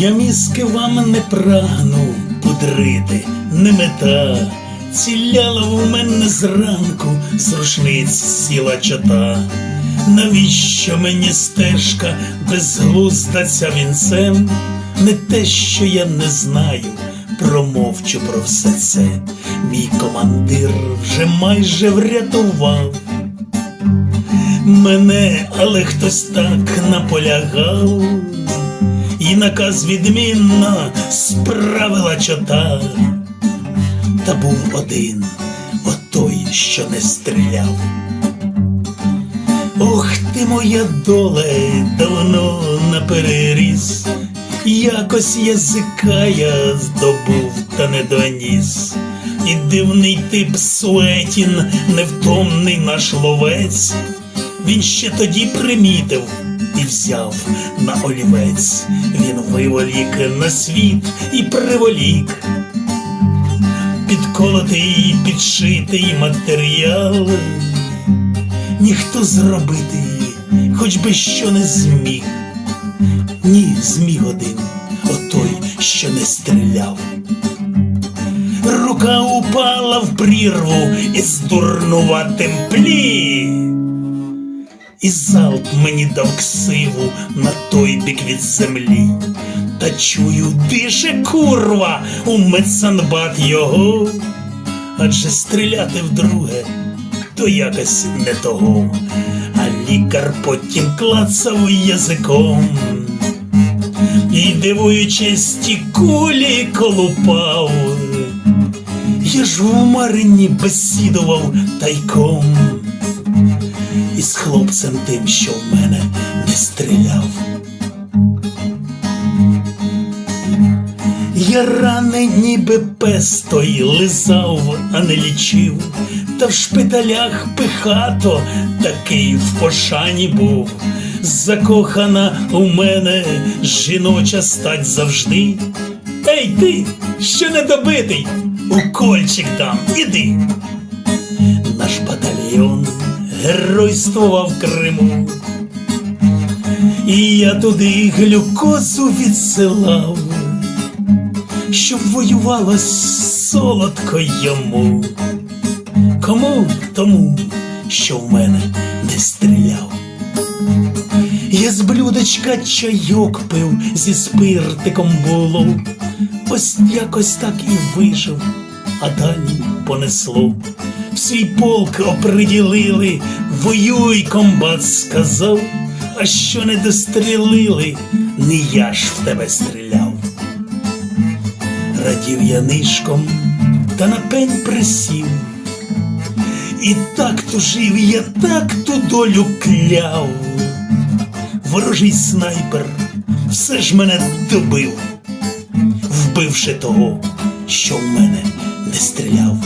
Я мізки вам не прагну пудрити, не мета. Ціляла в мене зранку з рушниць сіла чота. Навіщо мені стежка безглузда ця вінцем? Не те, що я не знаю, промовчу про все це. Мій командир вже майже врятував мене, але хтось так наполягав, і наказ відмінно справила чота. Та був один, отой, що не стріляв. Ох ти моя доле давно напереріс, якось язика я здобув та не доніс. І дивний тип Суетін, невтомний наш ловець, він ще тоді примітив і взяв на олівець. Він виволік на світ і приволік підколотий, підшитий матеріал. Ніхто зробити, хоч би що не зміг. Ні, зміг один, отой, що не стріляв. Рука упала в прірву із дурнуватим плі. І залп мені дав ксиву на той бік від землі. Та чую, дише курва у медсанбат його. Адже стріляти вдруге то якось не того. А лікар потім клацав язиком. І дивуючись, ті кулі колупав. Я ж в Марині бесідував тайком із хлопцем тим, що в мене не стріляв. Я рани ніби пес лизав, а не лічив, та в шпиталях пихато такий в пошані був. Закохана у мене жіноча стать завжди. Ей ти, що не добитий, укольчик дам, іди. Наш батальйон геройствував Криму. І я туди глюкозу відсилав, щоб воювалось солодко йому. Кому тому, що в мене не стріляв. Я з блюдечка чайок пив зі спиртиком було, ось якось так і вижив, а далі понесло. Свій полк оприділили, воюй, комбат сказав, а що не дострілили, не я ж в тебе стріляв. Радів я нишком, та на пень присів. І так тужив, я так ту долю кляв. Ворожий снайпер все ж мене добив, вбивши того, що в мене не стріляв.